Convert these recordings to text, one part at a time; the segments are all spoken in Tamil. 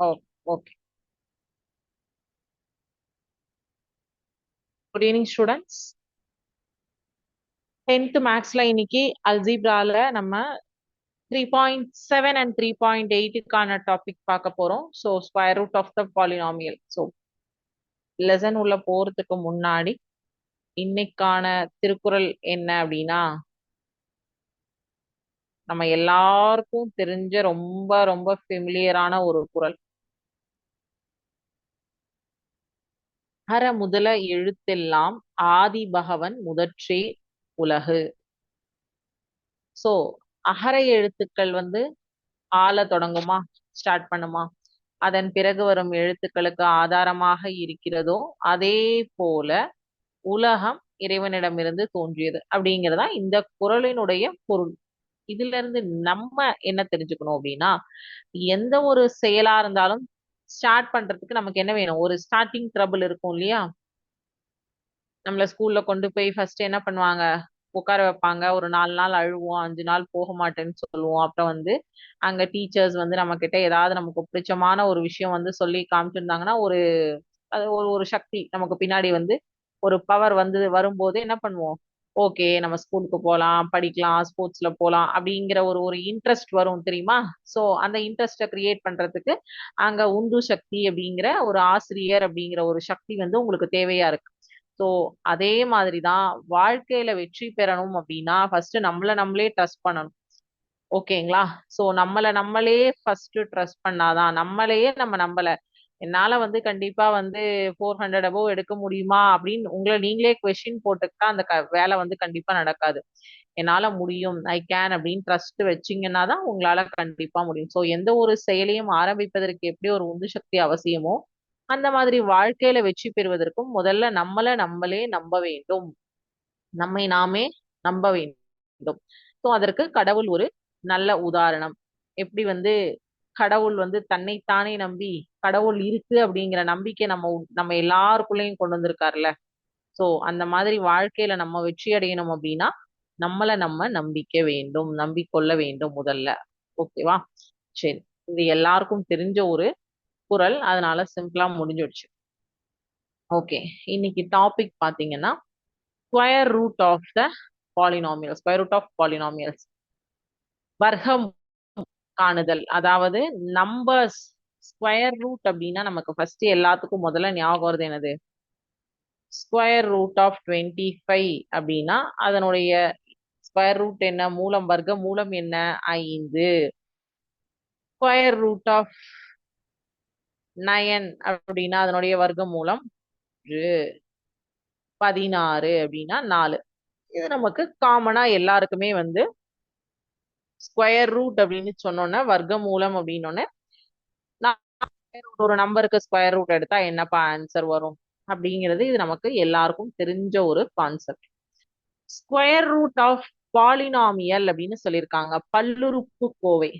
ஓ okay good evening students tenth மேக்ஸ்ல இன்னைக்கு அல்ஜிப்ரால நம்ம three point seven and three point எயிட்டுக்கான topic பார்க்க போறோம். So square root of the polynomial so lesson உள்ள போறதுக்கு முன்னாடி இன்னைக்கான திருக்குறள் என்ன அப்படின்னா நம்ம எல்லாருக்கும் தெரிஞ்ச ரொம்ப ரொம்ப ஃபெமிலியரான ஒரு குரல் அகர முதல எழுத்தெல்லாம் ஆதி பகவன் முதற்றே உலகு. சோ அகர எழுத்துக்கள் வந்து ஆள தொடங்குமா ஸ்டார்ட் பண்ணுமா? அதன் பிறகு வரும் எழுத்துக்களுக்கு ஆதாரமாக இருக்கிறதோ அதே போல உலகம் இறைவனிடமிருந்து தோன்றியது அப்படிங்கிறதா இந்த குரலினுடைய பொருள். இதுல இருந்து நம்ம என்ன தெரிஞ்சுக்கணும் அப்படின்னா எந்த ஒரு செயலா இருந்தாலும் ஸ்டார்ட் பண்றதுக்கு நமக்கு என்ன வேணும்? ஒரு ஸ்டார்டிங் ட்ரபிள் இருக்கும் இல்லையா? நம்மள ஸ்கூல்ல கொண்டு போய் ஃபர்ஸ்ட் என்ன பண்ணுவாங்க? உட்கார வைப்பாங்க. ஒரு நாலு நாள் அழுவோம். அஞ்சு நாள் போக மாட்டேன்னு சொல்லுவோம். அப்புறம் வந்து அங்க டீச்சர்ஸ் வந்து நம்ம கிட்ட ஏதாவது நமக்கு பிடிச்சமான ஒரு விஷயம் வந்து சொல்லி காமிச்சிருந்தாங்கன்னா ஒரு அது ஒரு ஒரு சக்தி நமக்கு பின்னாடி வந்து ஒரு பவர் வந்து வரும்போது என்ன பண்ணுவோம்? ஓகே நம்ம ஸ்கூலுக்கு போகலாம் படிக்கலாம் ஸ்போர்ட்ஸ்ல போகலாம் அப்படிங்கிற ஒரு ஒரு இன்ட்ரெஸ்ட் வரும் தெரியுமா? ஸோ அந்த இன்ட்ரெஸ்ட்டை கிரியேட் பண்றதுக்கு அங்க உந்து சக்தி அப்படிங்கிற ஒரு ஆசிரியர் அப்படிங்கிற ஒரு சக்தி வந்து உங்களுக்கு தேவையா இருக்கு. ஸோ அதே மாதிரி தான் வாழ்க்கையில வெற்றி பெறணும் அப்படின்னா ஃபர்ஸ்ட் நம்மள நம்மளே ட்ரஸ்ட் பண்ணணும். ஓகேங்களா ஸோ நம்மளை நம்மளே ஃபர்ஸ்ட் ட்ரஸ்ட் பண்ணாதான் நம்மளையே நம்ம நம்மளை என்னால வந்து கண்டிப்பா வந்து ஃபோர் ஹண்ட்ரட் அபவ் எடுக்க முடியுமா? அப்படின்னு உங்களை நீங்களே கொஸ்டின் போட்டுக்கிட்டா அந்த வேலை வந்து கண்டிப்பா நடக்காது. என்னால முடியும் ஐ கேன் அப்படின்னு ட்ரஸ்ட் வச்சிங்கன்னா தான் உங்களால கண்டிப்பா முடியும். ஸோ எந்த ஒரு செயலையும் ஆரம்பிப்பதற்கு எப்படி ஒரு உந்து சக்தி அவசியமோ அந்த மாதிரி வாழ்க்கையில வெற்றி பெறுவதற்கும் முதல்ல நம்மள நம்மளே நம்ப வேண்டும். நம்மை நாமே நம்ப வேண்டும். ஸோ அதற்கு கடவுள் ஒரு நல்ல உதாரணம். எப்படி வந்து கடவுள் வந்து தன்னைத்தானே நம்பி கடவுள் இருக்கு அப்படிங்கிற நம்பிக்கை நம்ம நம்ம எல்லாருக்குள்ளேயும் கொண்டு வந்திருக்காருல்ல. ஸோ அந்த மாதிரி வாழ்க்கையில நம்ம வெற்றி அடையணும் அப்படின்னா நம்மளை நம்ம நம்பிக்க வேண்டும் நம்பிக்கொள்ள வேண்டும் முதல்ல. ஓகேவா சரி. இது எல்லாருக்கும் தெரிஞ்ச ஒரு குரல். அதனால சிம்பிளா முடிஞ்சிடுச்சு ஓகே இன்னைக்கு டாபிக் பாத்தீங்கன்னா square root of the polynomial square root of polynomials வர்க்கம் காணுதல். அதாவது நம்பர்ஸ் ஸ்கொயர் ரூட் அப்படின்னா நமக்கு ஃபர்ஸ்ட் எல்லாத்துக்கும் முதல்ல ஞாபகம் வருது என்னது? Square root of twenty five அப்படின்னா அதனுடைய ஸ்கொயர் ரூட் என்ன? மூலம் வர்க்க மூலம் என்ன? ஐந்து. ஸ்கொயர் ரூட் ஆஃப் நயன் அப்படின்னா அதனுடைய வர்க்க மூலம் பதினாறு அப்படின்னா நாலு. இது நமக்கு காமனா எல்லாருக்குமே வந்து ஸ்கொயர் ரூட் அப்படின்னு சொன்னோன்னா வர்க்க மூலம் அப்படின்னோடனே ஒரு நம்பருக்கு ஸ்கொயர் ரூட் எடுத்தா என்னப்பா ஆன்சர் வரும்? அப்படிங்கிறது இது நமக்கு எல்லாருக்கும் தெரிஞ்ச ஒரு concept square root of polynomial அப்படின்னு சொல்லியிருக்காங்க. பல்லுறுப்பு கோவை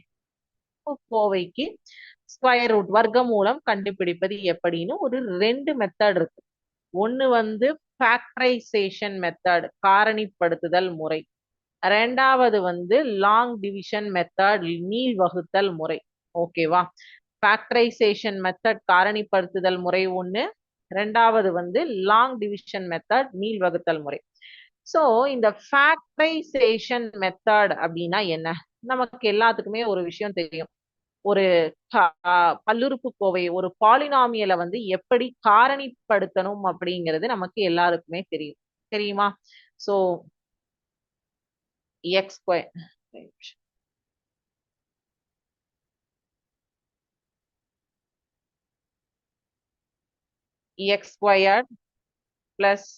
கோவைக்கு ஸ்கொயர் ரூட் வர்க்க மூலம் கண்டுபிடிப்பது எப்படின்னு ஒரு ரெண்டு மெத்தட் இருக்கு. ஒன்னு வந்து ஃபேக்டரைசேஷன் மெத்தட் காரணிப்படுத்துதல் முறை. ரெண்டாவது வந்து லாங் டிவிஷன் மெத்தட் நீள் வகுத்தல் முறை. ஓகேவா ஃபேக்டரைசேஷன் மெத்தட் காரணிப்படுத்துதல் முறை ஒன்று ரெண்டாவது வந்து லாங் டிவிஷன் மெத்தட் நீள் வகுத்தல் முறை. ஸோ இந்த ஃபேக்டரைசேஷன் மெத்தட் அப்படின்னா என்ன? நமக்கு எல்லாத்துக்குமே ஒரு விஷயம் தெரியும். ஒரு பல்லுறுப்பு கோவை ஒரு பாலினாமியலை வந்து எப்படி காரணிப்படுத்தணும் அப்படிங்கிறது நமக்கு எல்லாருக்குமே தெரியும். தெரியுமா? So x square x square plus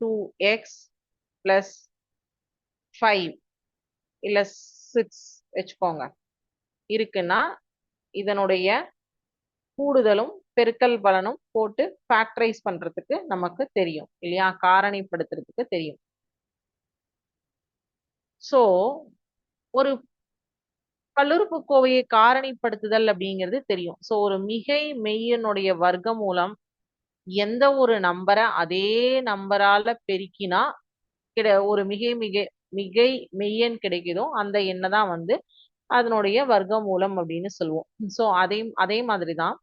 two x plus five இல்லை சிக்ஸ் வச்சுக்கோங்க. இருக்குன்னா இதனுடைய கூடுதலும் பெருக்கல் பலனும் போட்டு ஃபேக்டரைஸ் பண்றதுக்கு நமக்கு தெரியும். இல்லையா? காரணிப்படுத்துறதுக்கு தெரியும். சோ ஒரு பல்லுறுப்புக்கோவையை காரணிப்படுத்துதல் அப்படிங்கிறது தெரியும். சோ ஒரு மிகை மெய்யனுடைய வர்க்க மூலம் எந்த ஒரு நம்பரை அதே நம்பரால பெருக்கினா கிட ஒரு மிகை மிகை மிகை மெய்யன் கிடைக்குதோ அந்த எண்ணை தான் வந்து அதனுடைய வர்க்கமூலம் அப்படின்னு சொல்லுவோம். ஸோ அதே அதே மாதிரி தான்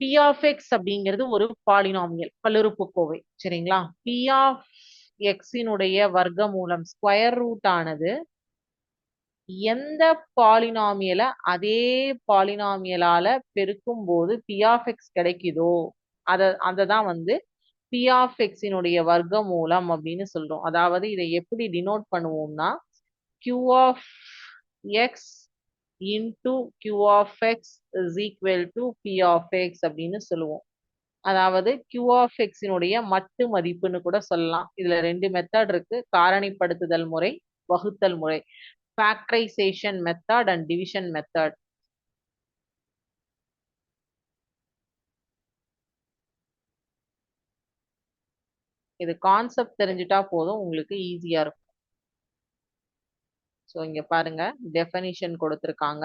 பி ஆஃப் எக்ஸ் அப்படிங்கிறது ஒரு பாலினாமியல் பல்லுறுப்புக்கோவை சரிங்களா? பி எக்ஸினுடைய வர்க்க மூலம் ஸ்கொயர் ரூட் ஆனது எந்த பாலினாமியலை அதே பாலினாமியலால பெருக்கும் போது பி ஆஃப் எக்ஸ் கிடைக்குதோ? அத அதை தான் வந்து பி ஆஃப் எக்ஸினுடைய வர்க்கமூலம் அப்படின்னு சொல்றோம். அதாவது இதை எப்படி டினோட் பண்ணுவோம்னா q of x into q of x is equal to p of x அப்படின்னு சொல்லுவோம். அதாவது கியூ ஆஃப் எக்ஸினுடைய மட்டு மதிப்புன்னு கூட சொல்லலாம். இதுல ரெண்டு மெத்தட் இருக்கு. காரணிப்படுத்துதல் முறை வகுத்தல் முறை. Factorization method and division method இது கான்செப்ட் தெரிஞ்சுட்டா போதும். உங்களுக்கு ஈஸியா இருக்கும். ஸோ இங்க பாருங்க. டெஃபனிஷன் கொடுத்துருக்காங்க.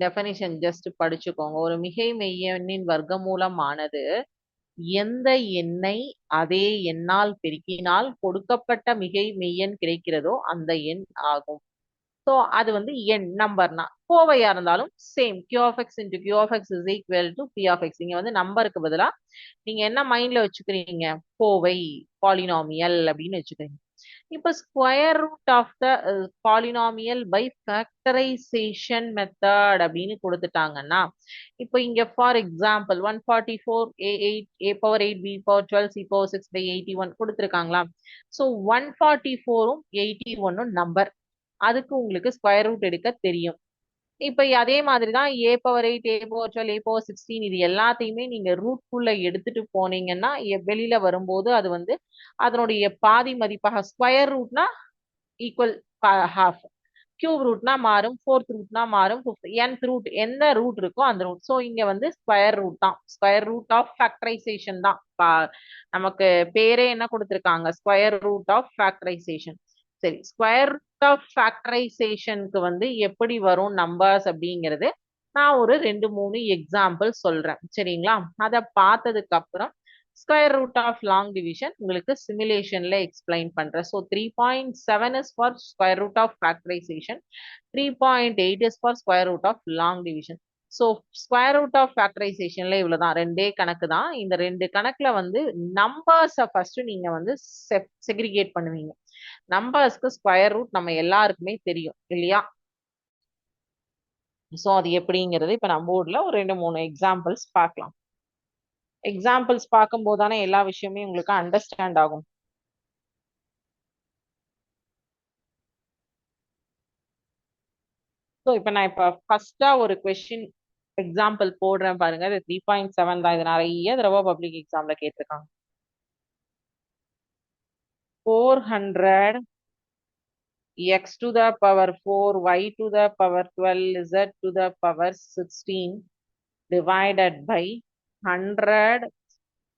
டெஃபனிஷன் ஜஸ்ட் படிச்சுக்கோங்க. ஒரு மிகை மெய்யெண்ணின் வர்க்கமூலம் ஆனது எந்த எண்ணை அதே எண்ணால் பெருக்கினால் கொடுக்கப்பட்ட மிகை மெய்யெண் கிடைக்கிறதோ அந்த எண் ஆகும். ஸோ அது வந்து எண் நம்பர்னா கோவையா இருந்தாலும் same q of x into q of x is equal to p of x இங்க வந்து நம்பருக்கு பதிலா நீங்க என்ன மைண்ட்ல வச்சுக்கிறீங்க? கோவை பாலினாமியல் அப்படின்னு வச்சுக்கிறீங்க. இப்போ square root of the polynomial by factorization method அப்படின்னு கொடுத்துட்டாங்கன்னா இப்போ இங்க for example one forty four a eight a power eight b power twelve c power six by eighty one கொடுத்துருக்காங்களா ஸோ ஒன் ஃபார்ட்டி ஃபோரும் எயிட்டி ஒன்னும் நம்பர் அதுக்கு உங்களுக்கு ஸ்கொயர் ரூட் எடுக்க தெரியும். இப்போ அதே மாதிரி தான் a power eight a power twelve a power sixteen இது எல்லாத்தையுமே நீங்க ரூட்குள்ள எடுத்துட்டு போனீங்கன்னா வெளியில வரும்போது அது வந்து அதனுடைய பாதி மதிப்பாக ஸ்கொயர் ரூட்னா ஈக்குவல் ஹாஃப் கியூப் ரூட்னா மாறும் ஃபோர்த் ரூட்னா மாறும் என்த் ரூட் எந்த ரூட் இருக்கோ அந்த ரூட் ஸோ இங்க வந்து ஸ்கொயர் ரூட் தான். ஸ்கொயர் ரூட் ஆஃப் ஃபேக்டரைசேஷன் தான். நமக்கு பேரே என்ன கொடுத்துருக்காங்க? ஸ்கொயர் ரூட் ஆஃப் ஃபேக்டரைசேஷன் சரி ஸ்கொயர் ரூட் ஆஃப் ஃபேக்டரைசேஷனுக்கு வந்து எப்படி வரும் நம்பர்ஸ் அப்படிங்கிறது நான் ஒரு ரெண்டு மூணு எக்ஸாம்பிள் சொல்கிறேன் சரிங்களா? அதை பார்த்ததுக்கு அப்புறம் square root of long division உங்களுக்கு சிமுலேஷனில் எக்ஸ்பிளைன் பண்ணுறேன் so three point seven is for square root of factorization three point eight is for square root of long division so square root of ஃபேட்டரைசேஷனில் இவ்வளோ தான் ரெண்டே கணக்கு தான். இந்த ரெண்டு கணக்கில் வந்து நம்பர்ஸை ஃபஸ்ட்டு நீங்கள் வந்து செக்ரிகேட் பண்ணுவீங்க. நம்பர்ஸ்க்கு ஸ்கொயர் ரூட் நம்ம எல்லாருக்குமே தெரியும் இல்லையா? ஸோ அது எப்படிங்கிறது இப்போ நம்ம ஊர்ல ஒரு ரெண்டு மூணு எக்ஸாம்பிள்ஸ் பார்க்கலாம். எக்ஸாம்பிள்ஸ் பார்க்கும்போது தானே எல்லா விஷயமே உங்களுக்கு அண்டர்ஸ்டாண்ட் ஆகும். ஸோ இப்போ நான் இப்போ ஃபர்ஸ்டா ஒரு கொஸ்டின் எக்ஸாம்பிள் போடுறேன் பாருங்க. இது த்ரீ பாயிண்ட் செவன் தான். இது நிறைய தடவை பப்ளிக் எக்ஸாம்ல கேட்டிருக்காங்க. Four hundred x to the power 4, y to the power 12, z to the power 16 divided by 100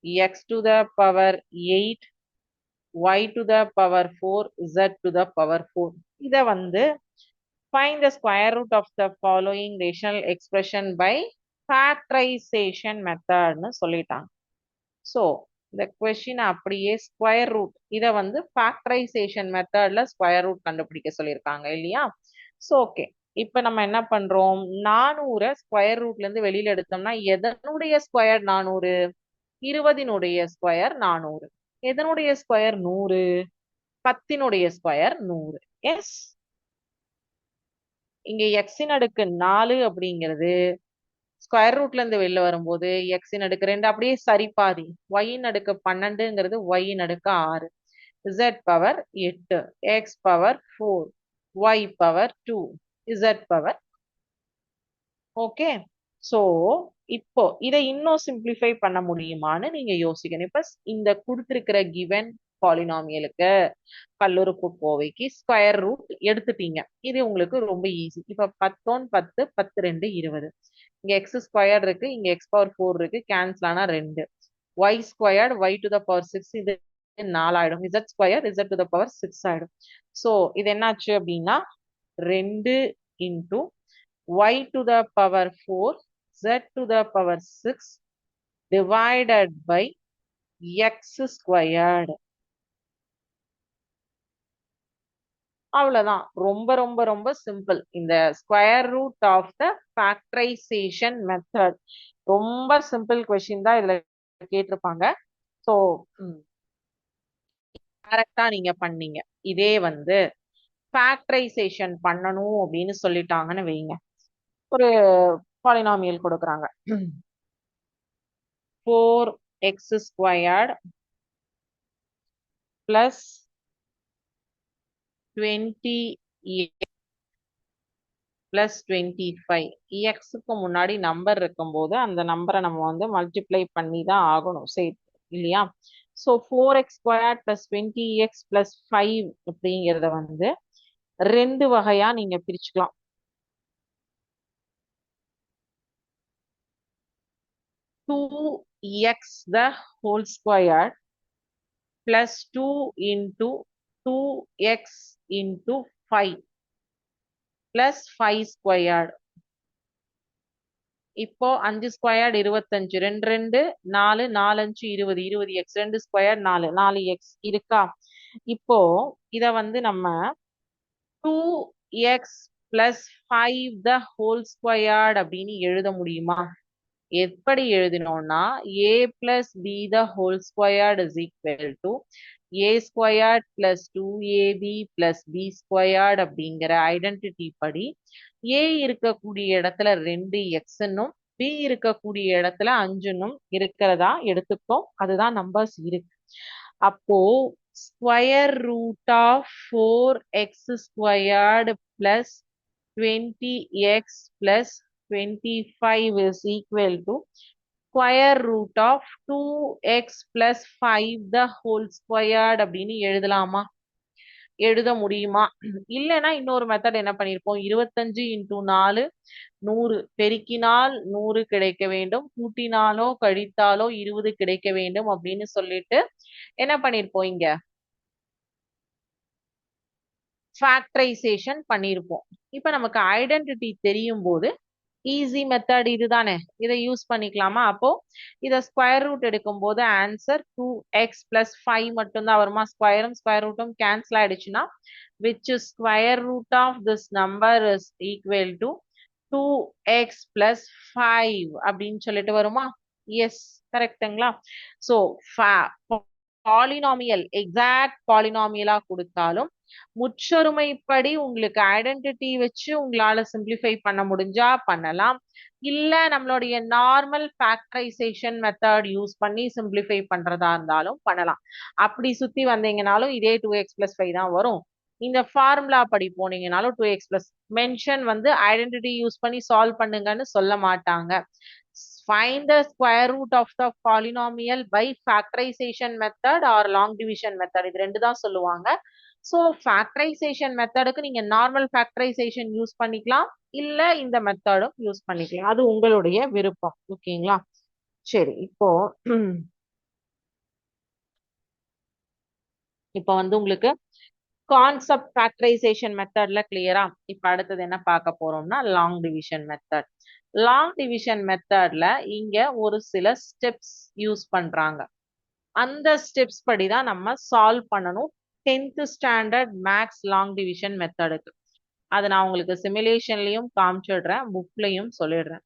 x to the power 8, y to the power 4, z to the power 4. இதை வந்து find the square root of the following rational expression by factorization method னு சொல்லிட்டாங்க. So, இந்த கொஸ்டின் அப்படியே ஸ்கொயர் ரூட் இதை வந்து ஃபேக்டரைசேஷன் மெத்தட்ல ஸ்கொயர் ரூட் கண்டுபிடிக்க சொல்லியிருக்காங்க இல்லையா? ஸோ ஓகே இப்போ நம்ம என்ன பண்றோம்? நானூறை ஸ்கொயர் ரூட்ல இருந்து வெளியில எடுத்தோம்னா எதனுடைய ஸ்கொயர் நானூறு? இருபதினுடைய ஸ்கொயர் நானூறு. எதனுடைய ஸ்கொயர் நூறு? பத்தினுடைய ஸ்கொயர் நூறு. எஸ் இங்க எக்ஸின் அடுக்கு நாலு அப்படிங்கிறது ஸ்கொயர் ரூட்ல இருந்து வெளில வரும்போது எக்ஸின் அடுக்கு ரெண்டு அப்படியே சரிபாதி ஒயின் அடுக்கு பன்னெண்டுங்கிறது ஒயின் அடுக்கு ஆறு. இசட் பவர் எட்டு. X power four y power two z power okay so இப்போ இதை இன்னும் சிம்பிளிஃபை பண்ண முடியுமான்னு நீங்க யோசிக்கணும். இப்ப இந்த கொடுத்துருக்கிற கிவன் பாலினாமியலுக்கு பல்லுறுப்புக்கோவைக்கு ஸ்கொயர் ரூட் எடுத்துட்டீங்க. இது உங்களுக்கு ரொம்ப ஈஸி இப்போ பத்தோன் பத்து பத்து ரெண்டு இருபது இங்கே எக்ஸ் ஸ்கொயர் இருக்கு இங்கே எக்ஸ் பவர் ஃபோர் இருக்கு கேன்சல் ஆனால் ரெண்டு. Y squared y to the power six இது நாலாயிடும். Z square z to the power six ஆயிடும். ஸோ இது என்னாச்சு அப்படின்னா ரெண்டு into y to the power four z to the power six divided by x squared அவ்வளவுதான். ரொம்ப ரொம்ப ரொம்ப சிம்பிள் இந்த square root of the factorization method ரொம்ப சிம்பிள் கொஸ்டின் தான் இதுல கேட்டிருப்பாங்க. ஸோ கரெக்டா நீங்க பண்ணீங்க. இதே வந்து ஃபேக்டரைசேஷன் பண்ணணும் அப்படின்னு சொல்லிட்டாங்கன்னு வைங்க. ஒரு பாலினாமியல் கொடுக்குறாங்க. Four x squared plus twenty plus twenty five எக்ஸுக்கு முன்னாடி நம்பர் இருக்கும்போது அந்த நம்பரை நம்ம வந்து மல்டிப்ளை பண்ணி தான் ஆகணும் சரி இல்லையா? So four x square plus twenty x plus five அப்படிங்கிறத வந்து ரெண்டு வகையா நீங்க பிரிச்சுக்கலாம். Two x the whole square plus two into two x into five plus five squared இப்போ அஞ்சு ஸ்கொயர்டு இருபத்தஞ்சு ரெண்டு ரெண்டு நாலு நாலஞ்சு இருபது இருபது எக்ஸ் ரெண்டு ஸ்கொயர் நாலு நாலு எக்ஸ் இருக்கா? இப்போ இத வந்து நம்ம two x plus five the whole squared அப்படின்னு எழுத முடியுமா? எப்படி எழுதினோம்னா a plus b the whole squared is equal to a squared plus two ab plus b squared அப்படிங்கிற ஐடென்டிட்டி படி ஏ இருக்கக்கூடிய இடத்துல ரெண்டு எக்ஸ்னும் பி இருக்கக்கூடிய இடத்துல அஞ்சுன்னும் இருக்கிறதா எடுத்துக்கோம் அதுதான் நம்பர்ஸ் இருக்கு. அப்போ square root of four x squared plus twenty x plus twenty five is equal to square root of two x plus five the whole squared அப்படின்னு எழுதலாமா? எழுத முடியுமா? இல்லைன்னா இன்னொரு மெத்தட் என்ன பண்ணியிருப்போம் இருபத்தஞ்சு இன்டூ நாலு நூறு. பெருக்கினால் நூறு கிடைக்க வேண்டும். கூட்டினாலோ கழித்தாலோ இருபது கிடைக்க வேண்டும் அப்படின்னு சொல்லிட்டு என்ன பண்ணிருப்போம் இங்க? ஃபேக்டரைசேஷன் பண்ணியிருப்போம் இப்ப நமக்கு ஐடென்டிட்டி தெரியும் போது ஈஸி மெத்தட் இதுதானே? இதை யூஸ் பண்ணிக்கலாமா? அப்போ இதை ஸ்கொயர் ரூட் எடுக்கும் போது answer two x plus five மட்டும்தான் வருமா? ஸ்கொயரும் ஸ்கொயர் ரூட்டும் கேன்சல் ஆயிடுச்சுன்னா which square root of this number is equal to two x plus five அப்படின்னு சொல்லிட்டு வருமா? எஸ் கரெக்டுங்களா ஸோ பாலினாமியல் எக்ஸாக்ட் பாலினாமியலா கொடுத்தாலும் முற்றொருமைப்படி உங்களுக்கு ஐடென்டிட்டி வச்சு உங்களால சிம்பிளிஃபை பண்ண முடிஞ்சா பண்ணலாம். இல்ல நம்மளுடைய நார்மல் ஃபேக்டரைசேஷன் மெத்தட் யூஸ் பண்ணி சிம்பிளிஃபை பண்றதா இருந்தாலும் பண்ணலாம். அப்படி சுத்தி வந்தீங்கனாலும் இதே டூ எக்ஸ் பிளஸ் ஃபைவ் தான் வரும். இந்த ஃபார்முலா படி போனீங்கனாலும் டூ எக்ஸ் பிளஸ் மென்ஷன் வந்து ஐடென்டிட்டி யூஸ் பண்ணி சால்வ் பண்ணுங்கன்னு சொல்ல மாட்டாங்க. Find the square root of the polynomial by factorization method or long division method. இது ரெண்டு தான் சொல்லுவாங்க. ஸோ ஃபேக்டரைசேஷன் மெத்தடுக்கு நீங்க நார்மல் ஃபேக்டரைசேஷன் யூஸ் பண்ணிக்கலாம். இல்ல இந்த மெத்தடும் யூஸ் பண்ணிக்கலாம். அது உங்களுடைய விருப்பம். ஓகேங்களா? சரி இப்போ இப்போ வந்து உங்களுக்கு கான்செப்ட் ஃபேக்டரைசேஷன் மெத்தட்ல கிளியரா இப்போ அடுத்தது என்ன பார்க்க போறோம்னா long division method long division மெத்தட்ல இங்க ஒரு சில ஸ்டெப்ஸ் யூஸ் பண்றாங்க. அந்த ஸ்டெப்ஸ் படி தான் நம்ம சால்வ் பண்ணணும். Tenth standard maths long division மெத்தடுக்கு அதை நான் உங்களுக்கு சிமுலேஷன்லயும் காமிச்சிடுறேன் புக்லயும் சொல்லிடுறேன்.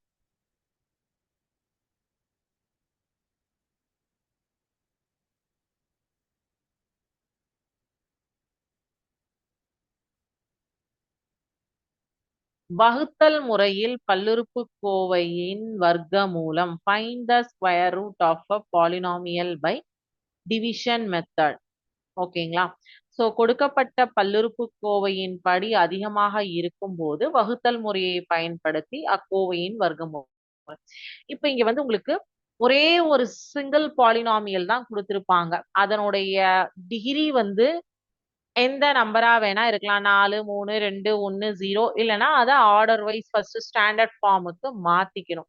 வகுத்தல் முறையில் பல்லுறுப்புக்கோவையின் வர்க்க மூலம் find the square root of a polynomial by division method ஓகேங்களா? ஸோ கொடுக்கப்பட்ட பல்லுறுப்புக்கோவையின் படி அதிகமாக இருக்கும் போது வகுத்தல் முறையை பயன்படுத்தி அக்கோவையின் வர்க்கமூலம். இப்போ இங்க வந்து உங்களுக்கு ஒரே ஒரு சிங்கிள் பாலினாமியல் தான் கொடுத்திருப்பாங்க. அதனுடைய டிகிரி வந்து எந்த நம்பரா வேணா இருக்கலாம். நாலு மூணு ரெண்டு ஒன்னு ஜீரோ இல்லைன்னா அதை ஆர்டர் வைஸ் ஃபர்ஸ்ட் ஸ்டாண்டர்ட் ஃபார்முக்கு மாத்திக்கணும்.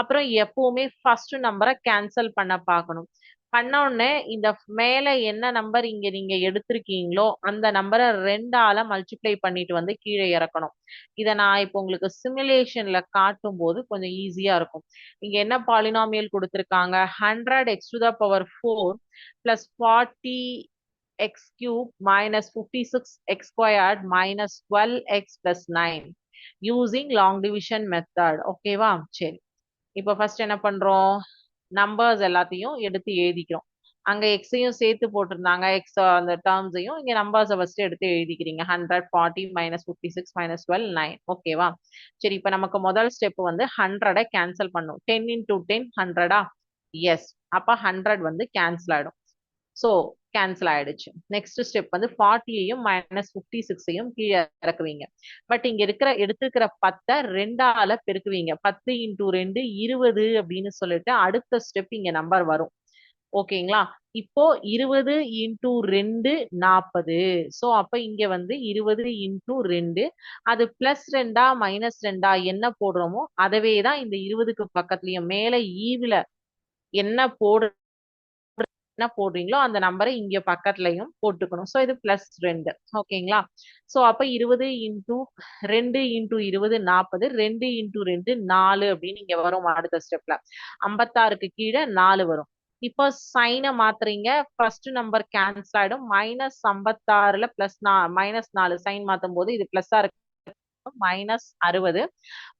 அப்புறம் எப்பவுமே ஃபர்ஸ்ட் நம்பரை கேன்சல் பண்ண பார்க்கணும். பண்ண உடனே இந்த மேல என்ன நம்பர் இங்க நீங்க எடுத்திருக்கீங்களோ அந்த நம்பரை ரெண்டால மல்டிப்ளை பண்ணிட்டு வந்து கீழே இறக்கணும். இதை நான் இப்போ உங்களுக்கு சிமுலேஷன்ல காட்டும் போது கொஞ்சம் ஈஸியா இருக்கும். இங்க என்ன பாலினாமியல் கொடுத்துருக்காங்க? Hundred x to the power four plus forty x cube minus fifty six x squared minus twelve x plus nine using long division method ஓகேவா சரி. இப்போ ஃபர்ஸ்ட் என்ன பண்றோம்? நம்பர்ஸ் எல்லாத்தையும் எடுத்து எழுதிக்கிறோம். அங்க எக்ஸையும் சேர்த்து போட்டிருந்தாங்க. எக்ஸ் அந்த டேர்ம்ஸையும் இங்க நம்பர்ஸை ஃபர்ஸ்ட் எடுத்து எழுதிக்கிறீங்க. Hundred forty minus fifty six minus twelve nine ஓகேவா சரி இப்போ நமக்கு முதல் ஸ்டெப் வந்து ஹண்ட்ரடை கேன்சல் பண்ணும். டென் இன்டூ டென் ஹண்ட்ரடா எஸ் அப்ப ஹண்ட்ரட் வந்து கேன்சல் ஆயிடும். ஸோ கேன்சல் ஆயிடுச்சு. நெக்ஸ்ட் ஸ்டெப் வந்து ஃபார்ட்டியையும் மைனஸ் ஃபிஃப்டி சிக்ஸையும் கீழே இறக்குவீங்க. பட் இங்க இருக்கிற எடுத்துக்கிற பத்தை ரெண்டால பெருக்குவீங்க. பத்து இன்டூ ரெண்டு இருபது அப்படின்னு சொல்லிட்டு அடுத்த ஸ்டெப் இங்க நம்பர் வரும். ஓகேங்களா? இப்போ இருபது இன்டூ ரெண்டு நாற்பது ஸோ அப்ப இங்க வந்து இருபது இன்டூ ரெண்டு. அது பிளஸ் ரெண்டா மைனஸ் ரெண்டா என்ன போடுறோமோ அதவே தான் இந்த இருபதுக்கு பக்கத்துலயும். மேல ஈவில என்ன போடு என்ன போடுறீங்களோ அந்த நம்பரை இங்க பக்கத்துலயும் போட்டுக்கணும். ஸோ இது பிளஸ் ரெண்டு. ஓகேங்களா? ஸோ அப்ப இருபது இன்டூ ரெண்டு இன்டூ இருபது நாற்பது ரெண்டு இன்டூ ரெண்டு நாலு அப்படின்னு இங்க வரும் அடுத்த ஸ்டெப்ல ஐம்பத்தாறுக்கு கீழே நாலு வரும். இப்போ சைனை மாத்துறீங்க. ஃபர்ஸ்ட் நம்பர் கேன்சல் ஆயிடும். மைனஸ் ஐம்பத்தாறுல பிளஸ் நா மைனஸ் நாலு சைன் மாத்தும் போது இது பிளஸ்ஸா இருக்கு. மைனஸ் அறுபது.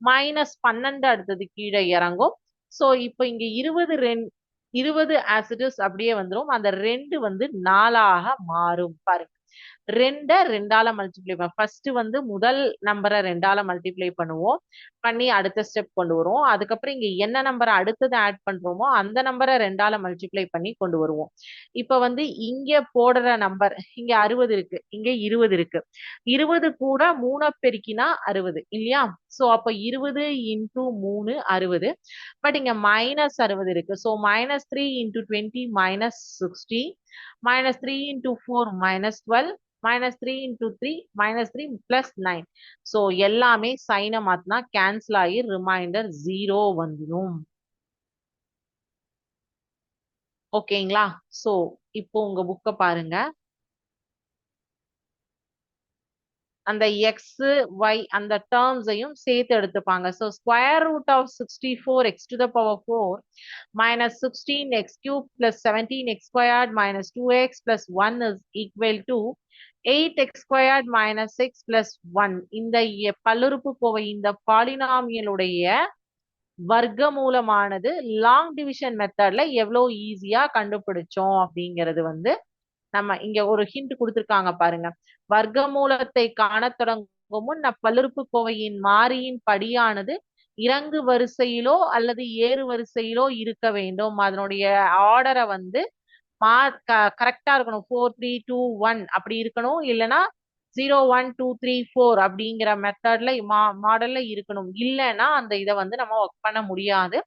மைனஸ் பன்னெண்டு அடுத்தது கீழே இறங்கும். ஸோ இப்போ இங்க இருபது ரெண்டு இருபது ஆசிடஸ் அப்படியே வந்துடும் அந்த ரெண்டு வந்து நாலாக மாறும். பாருங்க. ரெண்ட ரெண்டால மல்டிப்ளை பண்ண ஃபர்ஸ்ட் வந்து முதல் நம்பரை ரெண்டால மல்டிப்ளை பண்ணுவோம். பண்ணி அடுத்த ஸ்டெப் கொண்டு வருவோம். அதுக்கப்புறம் இங்க என்ன நம்பரை அடுத்தது ஆட் பண்றோமோ அந்த நம்பரை ரெண்டால மல்டிப்ளை பண்ணி கொண்டு வருவோம். இப்ப வந்து இங்க போடுற நம்பர் இங்க அறுபது இருக்கு. இங்க இருபது இருக்கு. இருபது கூட மூணை பெருக்கினா அறுபது இல்லையா? சோ அப்போ இருபது இன்டூ மூணு அறுபது. பட் இங்க மைனஸ் அறுபது இருக்கு. So minus three into twenty minus sixty minus three into four minus twelve minus three into three minus three plus nine so எல்லாமே சைனை மாத்தினா கேன்சல் ஆகி ரிமைண்டர் ஜீரோ வந்துடும் ஓகேங்களா சோ இப்போ உங்க புக்கை பாருங்க. அந்த எக்ஸ் ஒய் அந்த டேர்ம்ஸையும் சேர்த்து எடுத்துப்பாங்க. So square root of sixty four x to the power four minus sixteen x cube plus seventeen x squared minus two x plus one is equal to eight x squared minus six plus one இந்த பல்லுறுப்பு கோவை இந்த பாலினாமியலுடைய வர்க்கமூலமானது லாங் டிவிஷன் மெத்தட்ல எவ்வளோ ஈஸியா கண்டுபிடிச்சோம் அப்படிங்கிறது வந்து நம்ம இங்க ஒரு ஹிண்ட் கொடுத்திருக்காங்க பாருங்க. வர்க்கமூலத்தை காண தொடங்கும் முன் கோவையின் மாறியின் படியானது இறங்கு வரிசையிலோ அல்லது ஏறு வரிசையிலோ இருக்க வேண்டும். அதனுடைய ஆர்டரை வந்து மா கரெக்டா இருக்கணும். ஃபோர் த்ரீ டூ ஒன் அப்படி இருக்கணும். இல்லைன்னா zero one two three four அப்படிங்கிற மெத்தட்ல மா மாடல்ல இருக்கணும். இல்லைன்னா அந்த இதை வந்து நம்ம ஒர்க் பண்ண முடியாது.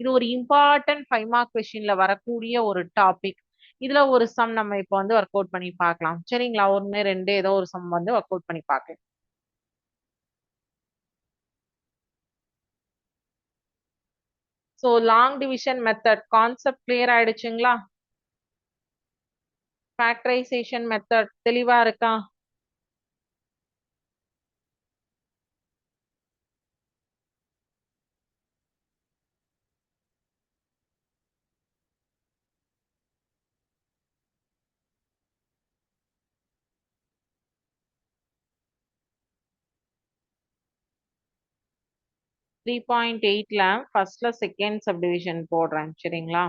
இது ஒரு இம்பார்ட்டன்ட் ஃபைவ் மார்க் கொஸ்டின்ல வரக்கூடிய ஒரு டாபிக் இதுல ஒரு சம் நம்ம இப்போ வந்து ஒர்க் அவுட் பண்ணி பார்க்கலாம் சரிங்களா? ஒன்னு ரெண்டு ஏதோ ஒரு சம் வந்து ஒர்க் அவுட் பண்ணி பார்க்கலாம் so long division method concept clear ஆயிடுச்சுங்களா? Factorization method தெளிவா இருக்கா? த்ரீ பாயிண்ட் எயிட்ல ஃபர்ஸ்ட்ல செகண்ட் சப்டிவிஷன் போடுறேன் சரிங்களா?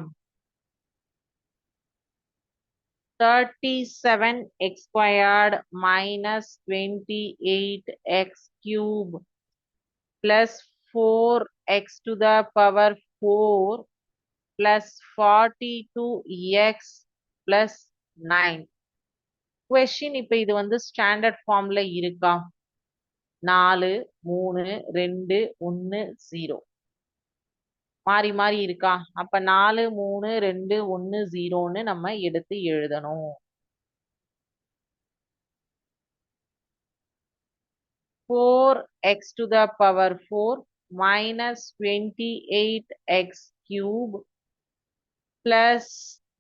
Thirty seven x minus twenty eight x cube plus four x to the power four plus forty two x plus nine question இப்போ இது வந்து ஸ்டாண்டர்ட் ஃபார்ம்ல இருக்கா? நாலு மூணு ரெண்டு ஒன்னு ஜீரோ மாறி மாறி இருக்கா? அப்ப நாலு மூணு ரெண்டு ஒன்னு ஜீரோன்னு நம்ம எடுத்து எழுதணும். Four x to the power four minus twenty eight x cube plus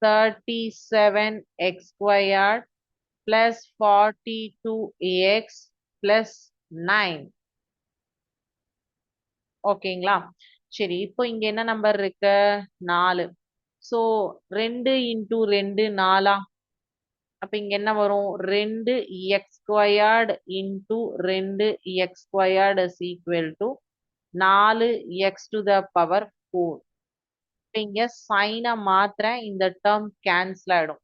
thirty seven x squared plus forty two x plus nine ஓகேங்களா? சரி இப்போ இங்க என்ன நம்பர் இருக்கு? நாலு. ஸோ ரெண்டு இன்டூ ரெண்டு நாலா? அப்ப இங்க என்ன வரும்? ரெண்டு எக்ஸ் ஸ்கொயர்டு இன்டூ ரெண்டு x squared is equal to நாலு x to the power four இங்க சைனை மாத்திர இந்த டேர்ம் கேன்சல் ஆயிடும்.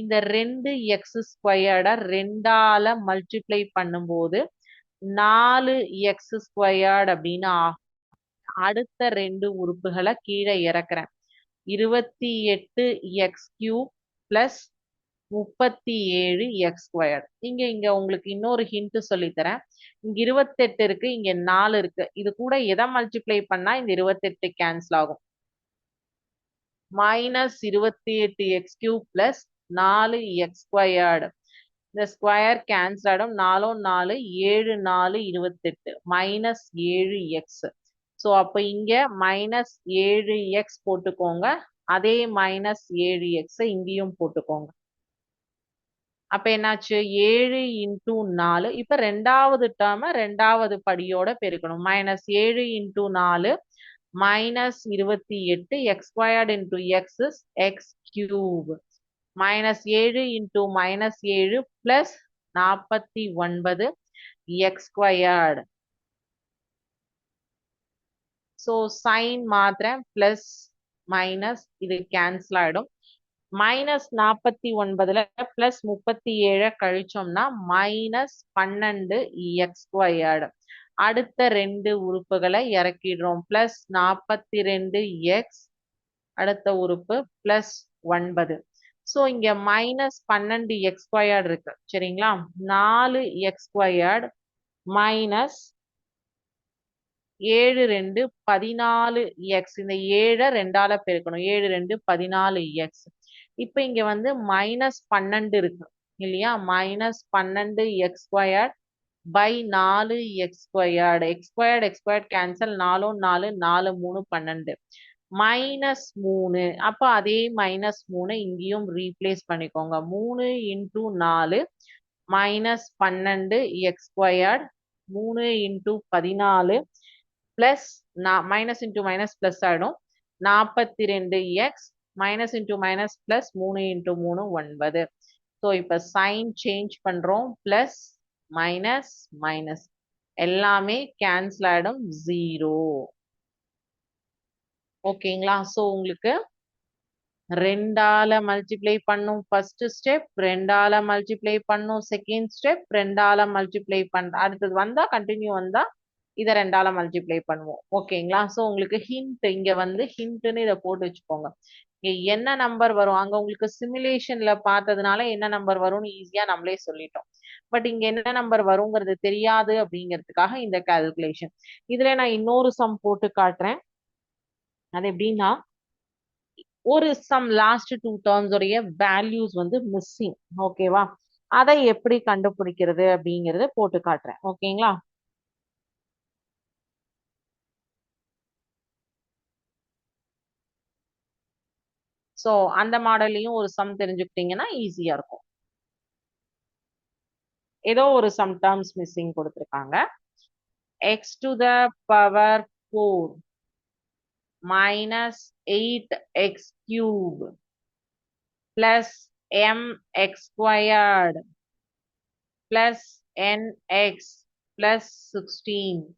இந்த ரெண்டு எக்ஸ் ஸ்கொயர்டை ரெண்டால மல்டிப்ளை பண்ணும்போது நாலு எக்ஸ் ஸ்கொயர்டு அப்படின்னு ஆகும் அடுத்த ரெண்டு உறுப்புகளை கீழே இறக்குறேன். இருபத்தி எட்டு எக்ஸ் கியூப் பிளஸ் முப்பத்தி ஏழு எக்ஸ் ஸ்கொயர்டு இங்க இங்க உங்களுக்கு இன்னொரு ஹிண்ட் சொல்லித்தரேன். இங்க இருபத்தெட்டு இருக்கு இங்க நாலு இருக்கு. இது கூட எதை மல்டிப்ளை பண்ணா இந்த இருபத்தெட்டு கேன்சல் ஆகும். மைனஸ் இருபத்தி எட்டு எக்ஸ் கியூப் பிளஸ் நாலு எக்ஸ் ஸ்கொயர்டு இந்த ஸ்கொயர் கேன்சல் ஆகிடும் நாலும் நாலு ஏழு நாலு இருபத்தெட்டு. மைனஸ் ஏழு எக்ஸ் ஸோ அப்போ இங்க மைனஸ் ஏழு எக்ஸ் போட்டுக்கோங்க. அதே மைனஸ் ஏழு எக்ஸை இங்கேயும் போட்டுக்கோங்க. அப்போ என்னாச்சு? ஏழு இன்டூ நாலு. இப்ப ரெண்டாவது டேர்மை ரெண்டாவது படியோட பெருக்கணும். மைனஸ் ஏழு இன்டூ நாலு மைனஸ் இருபத்தி எட்டு X squared into X X cube minus ஏழு இன்டூ மைனஸ் ஏழு பிளஸ் நாற்பத்தி ஒன்பது எக்ஸ் ஸ்கொயர்டு ஸோ சைன் மாத்திரம் பிளஸ் மைனஸ் இது கேன்சல் ஆகிடும் மைனஸ் நாற்பத்தி ஒன்பதுல பிளஸ் முப்பத்தி ஏழை கழிச்சோம்னா மைனஸ் பன்னெண்டு எக்ஸ் ஸ்கொயர்டு அடுத்த ரெண்டு உறுப்புகளை இறக்கிடுறோம். பிளஸ் நாற்பத்தி ரெண்டு எக்ஸ் அடுத்த உறுப்பு பிளஸ் ஒன்பது. ஸோ இங்க மைனஸ் பன்னெண்டு எக்ஸ் ஸ்கொயர்டு இருக்கு. சரிங்களா? நாலு எக்ஸ் ஸ்கொயர்டு மைனஸ் ஏழு ரெண்டு பதினாலு எக்ஸ் இந்த ஏழை ரெண்டால பெருக்கணும். ஏழு ரெண்டு பதினாலு எக்ஸ் இப்போ இங்க வந்து மைனஸ் பன்னெண்டு இருக்கு. இல்லையா? மைனஸ் பன்னெண்டு எக்ஸ் ஸ்கொயர்ட் பை நாலு x squared x squared x squared cancel நாலும் நாலு நாலு மூணு பன்னெண்டு. மைனஸ் மூணு. அப்போ அதே மைனஸ் மூணு இங்கேயும் ரீப்ளேஸ் பண்ணிக்கோங்க. மூணு இன்டூ நாலு மைனஸ் பன்னெண்டு எக்ஸ் ஸ்கொயர்ட் மூணு இன்டூ பதினாலு plus minus into minus plus ஆகிடும் நாற்பத்தி ரெண்டு x minus into minus plus மூணு இன்டூ மூணு ஒன்பது. ஸோ இப்போ சைன் சேஞ்ச் பண்ணுறோம் பிளஸ் மைனஸ் மைனஸ் எல்லாமே கேன்சல் ஆகிடும் ஜீரோ ஓகேங்களா? ஸோ உங்களுக்கு ரெண்டால மல்டிப்ளை பண்ணும் ஃபர்ஸ்ட் ஸ்டெப் ரெண்டால மல்டிப்ளை பண்ணும் செகண்ட் ஸ்டெப் ரெண்டால மல்டிப்ளை பண் அடுத்தது வந்தா கண்டினியூ வந்தா இதை ரெண்டால மல்டிப்ளை பண்ணுவோம். ஓகேங்களா? ஸோ உங்களுக்கு ஹிண்ட் இங்க வந்து ஹிண்ட்னு இதை போட்டு வச்சுக்கோங்க. இங்க என்ன நம்பர் வரும்? அங்க உங்களுக்கு சிமுலேஷன்ல பார்த்ததுனால என்ன நம்பர் வரும்னு ஈஸியா நம்மளே சொல்லிட்டோம். பட் இங்க என்ன நம்பர் வருங்கிறது தெரியாது அப்படிங்கிறதுக்காக இந்த கால்குலேஷன் இதுல நான் இன்னொரு சம் போட்டு காட்டுறேன். அது எப்படின்னா ஒரு சம் லாஸ்ட் டூ டேர்ம்ஸ் உடைய வேல்யூஸ் வந்து மிஸ்ஸிங் ஓகேவா அதை எப்படி கண்டுபிடிக்கிறது அப்படிங்கறத போட்டு காட்டுறேன் ஓகேங்களா ஸோ அந்த மாடல்லையும் ஒரு சம் தெரிஞ்சுக்கிட்டீங்கன்னா ஈஸியா இருக்கும். ஏதோ ஒரு சம் டேர்ம்ஸ் மிஸ்ஸிங் கொடுத்துருக்காங்க. X to the power four minus 8x cube plus mx squared plus nx plus 16.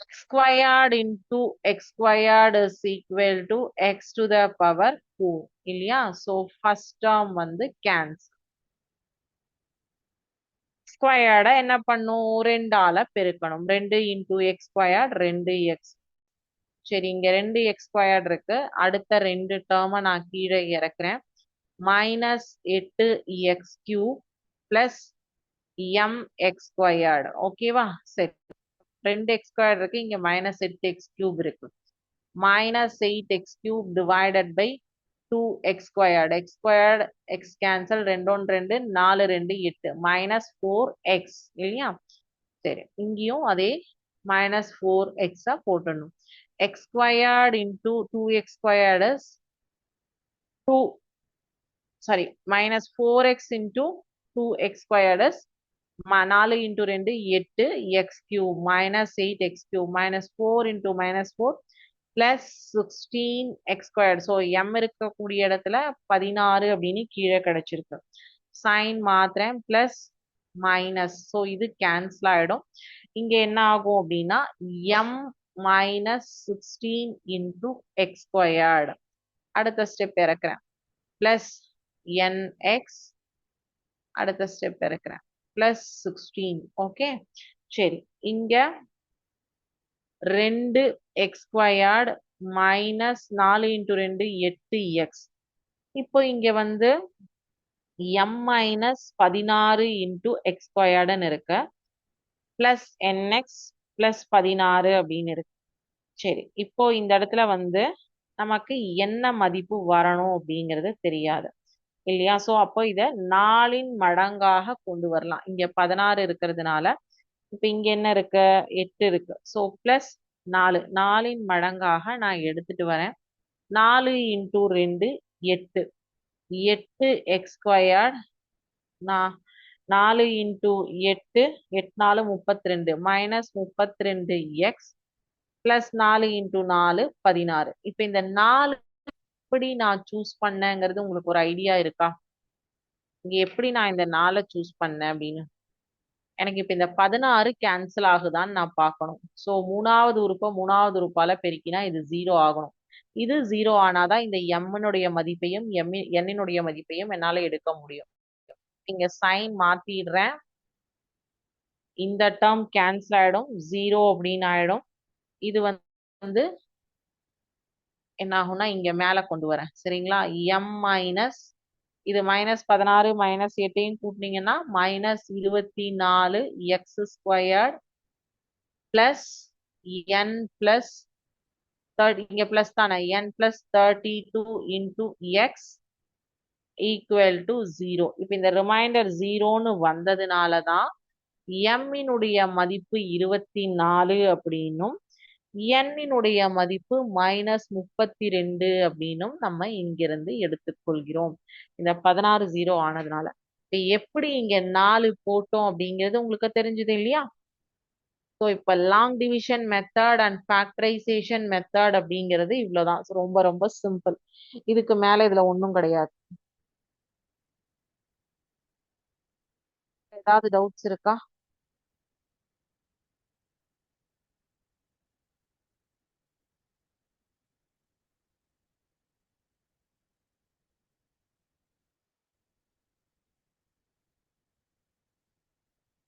x squared into x squared is equal to x to the power 4 இல்லையா so first term வந்து cancel ஸ்கொயர்டை என்ன பண்ணும்? ரெண்டால பெருக்கணும். ரெண்டு இன்டூ எக்ஸ் ஸ்கொயர்ட் ரெண்டு எக்ஸ் சரி இங்க ரெண்டு எக்ஸ் ஸ்கொயர்ட் இருக்கு. அடுத்த ரெண்டு டேர்மை நான் கீழே இறக்குறேன். மைனஸ் எட்டு x cube plus m x squared ஓகேவா சரி. ரெண்டு எக்ஸ் ஸ்கொயர்ட் இருக்கு. இங்க மைனஸ் எட்டு எக்ஸ் கியூப் இருக்கு. Minus eight x cube divided by two x squared x squared x cancel ரெண்டு ஒன்று ரெண்டு நாலு ரெண்டு எட்டு. மைனஸ் ஃபோர் எக்ஸ் இல்லையா? சரி இங்கேயும் அதே மைனஸ் ஃபோர் எக்ஸா போட்டுடணும். X squared into two x squared minus 4x into 2x squared is நாலு இன்டூ ரெண்டு எட்டு x q minus eight x q minus four into minus four plus sixteen x squared so m இருக்கக்கூடிய இடத்துல பதினாறு அப்படின்னு கீழே கிடைச்சிருக்கு. சைன் மாத்திரேன் பிளஸ் மைனஸ் ஸோ இது கேன்சல் ஆகிடும் இங்கே என்ன ஆகும் அப்படின்னா m minus sixteen into x squared அடுத்த ஸ்டெப் இறக்குறேன். பிளஸ் என்எக்ஸ் அடுத்த ஸ்டெப் இறக்குறேன். பிளஸ் சிக்ஸ்டீன் ஓகே சரி. இங்கே ரெண்டு எக்ஸ் ஸ்கொயர்டு மைனஸ் நாலு இன்டூ ரெண்டு எட்டு எக்ஸ் இப்போ இங்க வந்து எம் மைனஸ் பதினாறு இன்டூ எக்ஸ் ஸ்கொயர்டுன்னு இருக்கு. பிளஸ் என்எக்ஸ் பிளஸ் பதினாறு அப்படின்னு இருக்கு. சரி இப்போ இந்த இடத்துல வந்து நமக்கு என்ன மதிப்பு வரணும் அப்படிங்கிறது தெரியாது. இல்லையா? ஸோ அப்போ இதை நாலின் மடங்காக கொண்டு வரலாம். இங்க பதினாறு இருக்கிறதுனால இப்போ இங்க என்ன இருக்கு? எட்டு இருக்கு. ஸோ பிளஸ் நாலு. நாலின் மடங்காக நான் எடுத்துட்டு வரேன். நாலு இன்டூ ரெண்டு எட்டு. எட்டு எக்ஸ் நான் நாலு இன்டூ எட்டு எட்டு நாலு முப்பத்தி ரெண்டு மைனஸ் முப்பத்தி ரெண்டு எக்ஸ் பிளஸ் நாலு இன்டூ நாலு பதினாறு. இப்போ இந்த நாலு எப்படி நான் சூஸ் பண்ணேங்கிறது உங்களுக்கு ஒரு ஐடியா இருக்கா? இங்கே எப்படி நான் இந்த நாளை சூஸ் பண்ணேன் அப்படின்னு? எனக்கு இப்ப இந்த பதினாறு கேன்சல் ஆகுதான்னு நான் பார்க்கணும். ஸோ மூணாவது உறுப்பை மூணாவது உறுப்பால பெருக்கினா இது ஜீரோ ஆகணும். இது ஜீரோ ஆனாதான் இந்த எம்னுடைய மதிப்பையும் எம் என்னினுடைய மதிப்பையும் என்னால எடுக்க முடியும். இங்க சைன் மாத்திடுறேன். இந்த டேர்ம் கேன்சல் ஆயிடும். ஜீரோ அப்படின்னு ஆயிடும். இது வந்து என்ன ஆகும்னா இங்க மேல கொண்டு வரேன். சரிங்களா? எம் மைனஸ் இது மைனஸ் பதினாறு மைனஸ் எட்டையும் கூட்டினீங்கன்னா மைனஸ் இருபத்தி நாலு x squared plus n plus thirty இங்க பிளஸ் தானே? N plus thirty two into x equal to zero இப்போ இந்த ரிமைண்டர் ஜீரோன்னு வந்ததுனால தான் எம்மினுடைய மதிப்பு இருபத்தி நாலு அப்படின்னும் எண்ணினுடைய மதிப்பு மைனஸ் முப்பத்தி ரெண்டு அப்படின்னும் நம்ம இங்கிருந்து எடுத்துக்கொள்கிறோம். இந்த பதினாறு ஜீரோ ஆனதுனால. இப்போ எப்படி இங்க நாலு போட்டோம் அப்படிங்கிறது உங்களுக்கு தெரிஞ்சது இல்லையா? ஸோ இப்போ long division method and factorization method அப்படிங்கிறது இவ்வளவுதான். ரொம்ப ரொம்ப சிம்பிள் இதுக்கு மேல இதுல ஒன்றும் கிடையாது. ஏதாவது டவுட்ஸ் இருக்கா?